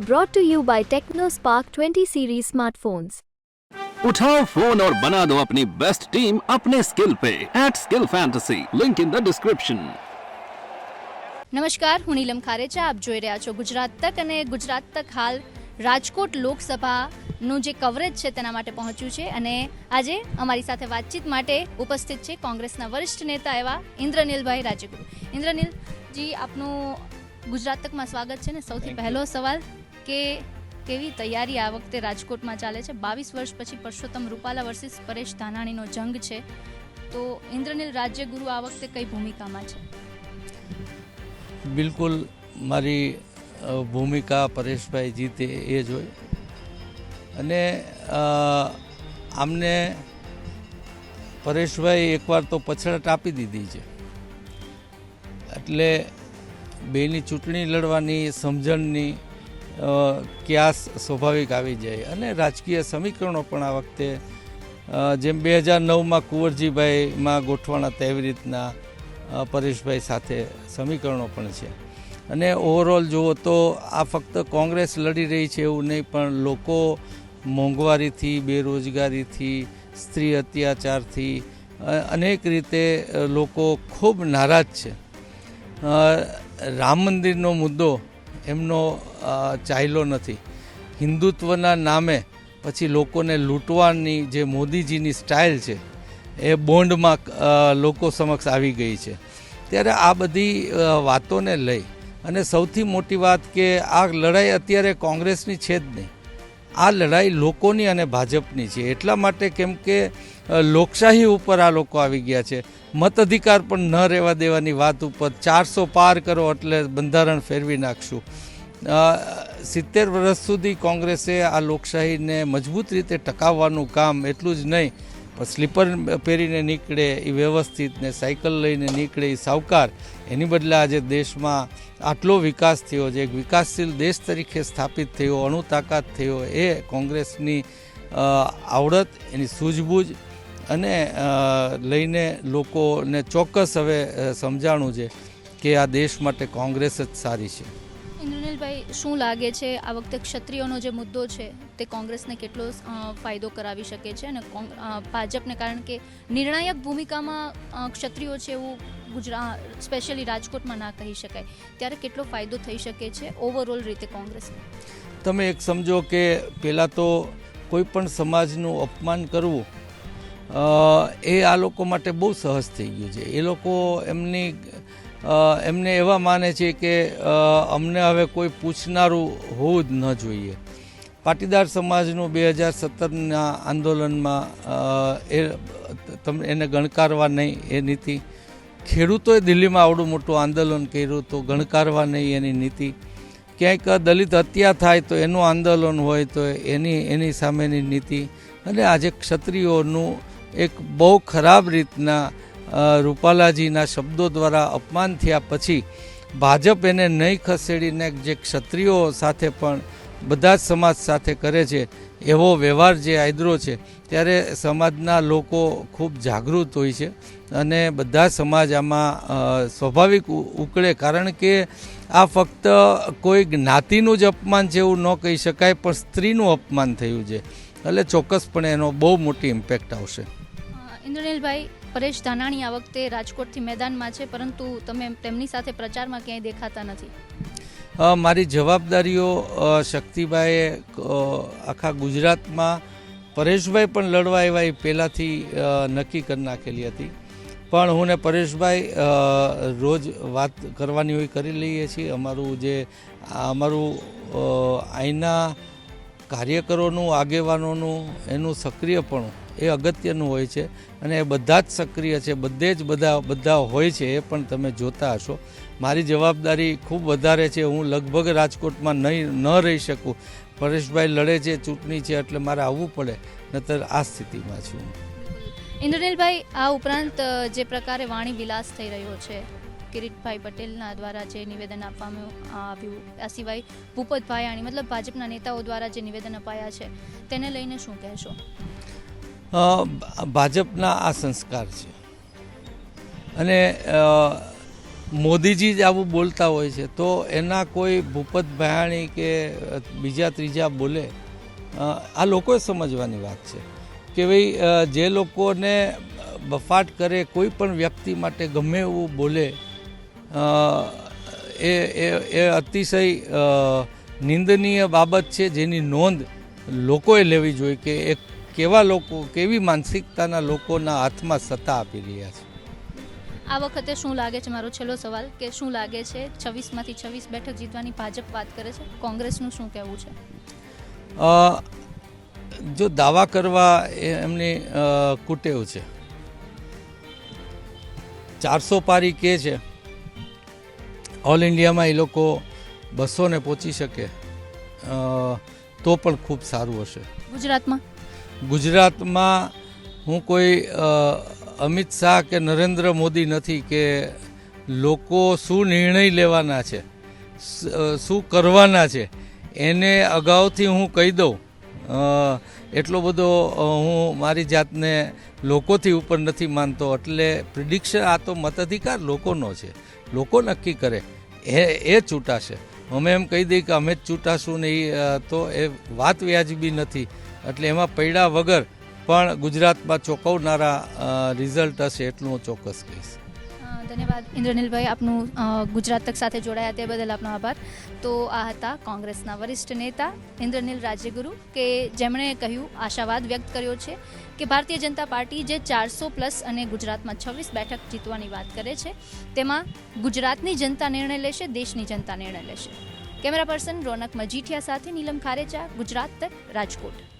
brought to you by TechnoSpark 20 series smartphones. उठाओ phone और बना दो अपनी बेस्ट टीम अपने स्किल पे at skill fantasy link in the description નમસ્કાર હું નીલમ ખારેચા આપ જોઈ રહ્યા છો ગુજરાત તક અને ગુજરાત તક હાલ રાજકોટ લોકસભાનું જે કવરેજ છે તેના માટે પહોંચ્યું છે અને આજે અમારી સાથે વાતચીત માટે ઉપસ્થિત છે કોંગ્રેસના વરિષ્ઠ નેતા એવા ઇન્દ્રનીલભાઈ રાજગુરુ ઇન્દ્રનીલજી આપનું ગુજરાત તકમાં સ્વાગત છે ને સૌથી પહેલો સવાલ કે કેવી તૈયારી આ વખતે રાજકોટમાં ચાલે છે? બાવીસ વર્ષ પછી પરસોત્તમ રૂપાલા વર્સિસ પરેશ ધાનાણીનો જંગ છે. તો ઇન્દ્રનીલ રાજ્યગુરુ આ વખતે કઈ ભૂમિકામાં છે? બિલકુલ મારી ભૂમિકા પરેશભાઈ જીતે એ જ હોય. અને આમને પરેશભાઈ એકવાર તો પછડટ આપી દીધી છે. એટલે બેની ચૂંટણી લડવાની, સમજણની ક્યાસ સ્વાભાવિક આવી જાય. અને રાજકીય સમીકરણો પણ આ વખતે જેમ બે હજાર નવમાં કુંવરજીભાઈમાં ગોઠવાણા તેવી રીતના પરેશભાઈ સાથે સમીકરણો પણ છે. અને ઓવરઓલ જુઓ તો આ ફક્ત કોંગ્રેસ લડી રહી છે એવું નહીં, પણ લોકો મોંઘવારીથી, બેરોજગારીથી, સ્ત્રી અત્યાચારથી અનેક રીતે લોકો ખૂબ નારાજ છે. રામ મંદિરનો મુદ્દો એમનો ચાહલો નથી. હિન્દુત્વના નામે પછી લોકોને લૂંટવાની જે મોદીજીની સ્ટાઇલ છે, એ બોન્ડમાં લોકો સમક્ષ આવી ગઈ છે. ત્યારે આ બધી વાતોને લઈ અને સૌથી મોટી વાત કે આ લડાઈ અત્યારે કોંગ્રેસની છે જ નહીં. આ લડાઈ લોકોની અને ભાજપની છે. એટલા માટે કેમ કે લોકશાહી ઉપર આ લોકો આવી ગયા છે. મત અધિકાર પણ ન રહેવા દેવાની વાત ઉપર ચારસો પાર કરો એટલે બંધારણ ફેરવી નાખશું. સિત્તેર વર્ષ સુધી કોંગ્રેસે આ લોકશાહીને મજબૂત રીતે ટકાવવાનું કામ એટલું જ નહીં સ્લીપર પહેરીને નીકળે, એ વ્યવસ્થિત ને સાયકલ લઈને નીકળે, એ સાવકાર. એની બદલે આજે દેશમાં આટલો વિકાસ થયો છે, એક વિકાસશીલ દેશ તરીકે સ્થાપિત થયો, અણુ તાકાત થયો, એ કોંગ્રેસની આવડત, એની સૂઝબૂઝ અને લઈને લોકોને ચોક્કસ હવે સમજાણું છે કે આ દેશ માટે કોંગ્રેસ જ સારી છે. ઇન્દ્રનીલભાઈ શું લાગે છે આ વખતે ક્ષત્રિયોનો જે મુદ્દો છે, તે કોંગ્રેસને કેટલો ફાયદો કરાવી શકે છે અને ભાજપને? કારણ કે નિર્ણાયક ભૂમિકામાં ક્ષત્રિયો છે એવું ગુજરાત સ્પેશિયલી રાજકોટમાં ના કહી શકાય. ત્યારે કેટલો ફાયદો થઈ શકે છે ઓવરઓલ રીતે કોંગ્રેસને? તમે એક સમજો કે પહેલાં તો કોઈ પણ સમાજનું અપમાન કરવું એ આ લોકો માટે બહુ સહજ થઈ ગયું છે. એ લોકો એમની એમને એવા માને છે કે અમને હવે કોઈ પૂછનારું હોવું જ ન જોઈએ. પાટીદાર સમાજનું બે હજાર સત્તરના આંદોલનમાં એ તમે એને ગણકારવા નહીં, એ નીતિ. ખેડૂતોએ દિલ્હીમાં આવડું મોટું આંદોલન કર્યું તો ગણકારવા નહીં એની નીતિ. ક્યાંક દલિત હત્યા થાય તો એનું આંદોલન હોય તો એની એની સામેની નીતિ. અને આજે ક્ષત્રિયોનું એક બહુ ખરાબ રીતના રૂપાલાજીના શબ્દો દ્વારા અપમાન થયા પછી ભાજપ એને નહીં ખસેડીને જે ક્ષત્રિયો સાથે પણ બધા જ સમાજ સાથે કરે છે, એવો વ્યવહાર જે આદરો છે, ત્યારે સમાજના લોકો ખૂબ જાગૃત હોય છે અને બધા સમાજ આમાં સ્વાભાવિક ઉકળે. કારણ કે આ ફક્ત કોઈ જ્ઞાતિનું જ અપમાન છે એવું ન કહી શકાય, પણ સ્ત્રીનું અપમાન થયું છે. એટલે ચોક્કસપણે એનો બહુ મોટી ઇમ્પેક્ટ આવશે. ઇન્દ્રનીલભાઈ પરેશ ધાનાણી આ વખતે રાજકોટથી મેદાનમાં છે, પરંતુ તમે તેમની સાથે પ્રચારમાં ક્યાંય દેખાતા નથી. મારી જવાબદારીઓ શક્તિભાઈએ આખા ગુજરાતમાં પરેશભાઈ પણ લડવા એવા એ પહેલાંથી નક્કી કરી નાખેલી હતી. પણ હું ને પરેશભાઈ રોજ વાત કરવાની હોય કરી લઈએ છીએ. અમારું જે, અમારું અહીંના કાર્યકરોનું, આગેવાનોનું એનું સક્રિયપણું એ અગત્યનું હોય છે અને એ બધા જ સક્રિય છે, બધે જ બધા બધા હોય છે એ પણ તમે જોતા હશો. મારી જવાબદારી ખૂબ વધારે છે, હું લગભગ રાજકોટમાં નહીં, ન રહી શકું. પરેશભાઈ લડે છે, ચૂંટણી છે, એટલે મારે આવવું પડે નતર આ સ્થિતિમાં છું ઇન્દ્રનીલભાઈ આ ઉપરાંત જે પ્રકારે વાણી વિલાસ થઈ રહ્યો છે, કિરીટભાઈ પટેલના દ્વારા જે નિવેદન આપવામાં આવ્યું, આ સિવાય ભૂપતભાઈ આણી, મતલબ ભાજપના નેતાઓ દ્વારા જે નિવેદન અપાયા છે, તેને લઈને શું કહેશો? ભાજપના આ સંસ્કાર છે. અને મોદીજી જ આવું બોલતા હોય છે, તો એના કોઈ ભૂપત ભાયાણી કે બીજા ત્રીજા બોલે આ લોકોએ સમજવાની વાત છે કે ભાઈ જે લોકોને બફાટ કરે, કોઈ પણ વ્યક્તિ માટે ગમે એવું બોલે એ એ અતિશય નિંદનીય બાબત છે જેની નોંધ લોકોએ લેવી જોઈએ કે એ કેવા લોકો કેવી માનસિકતાના લોકોના હાથમાં સત્તા આપી રહ્યા છે? આ વખતે શું લાગે છે મારો છેલ્લો સવાલ? કે શું લાગે છે છવ્વીસમાંથી છવ્વીસ બેઠક જીતવાની ભાજપ વાત કરે છે? કોંગ્રેસનું શું કહેવું છે? જો દાવા કરવા એ એમની કુટેવ છે. ચારસો પારી કે છે ઓલ ઇન્ડિયામાં એ લોકો બસોને પહોંચી શકે તો પણ ખૂબ સારું હશે. ગુજરાતમાં? ગુજરાતમાં હું કોઈ અમિત શાહ કે નરેન્દ્ર મોદી નથી કે લોકો શું નિર્ણય લેવાના છે શું કરવાના છે, એને અગાઉથી હું કહી દઉં. એટલો બધો હું મારી જાતને લોકોથી ઉપર નથી માનતો, એટલે પ્રિડિક્શન આ તો મતાધિકાર લોકોનો છે. લોકો નક્કી કરે, એ એ ચૂંટાશે. અમે એમ કહી દઈએ કે અમે જ ચૂંટાશું ને એ તો એ વાત વ્યાજબી નથી. એટલે એમાં પૈડા વગર પણ ગુજરાતમાં ચોંકાવનારા રિઝલ્ટ હશે એટલું હું ચોક્કસ કહીશ. ધન્યવાદ. ઇન્દ્રનીલભાઈ આપનું ગુજરાત તક સાથે જોડાયા તે બદલ આપનો આભાર. તો આ હતા કોંગ્રેસના વરિષ્ઠ નેતા ઇન્દ્રનીલ રાજ્યગુરુ, કે જેમણે કહ્યું, આશાવાદ વ્યક્ત કર્યો છે કે ભારતીય જનતા પાર્ટી જે ચારસો પ્લસ અને ગુજરાતમાં છવ્વીસ બેઠક જીતવાની વાત કરે છે, તેમાં ગુજરાતની જનતા નિર્ણય લેશે, દેશની જનતા નિર્ણય લેશે. કેમેરા પર્સન રોનક મજીઠિયા સાથે નીલમ ખારેચા, ગુજરાત તક રાજકોટ.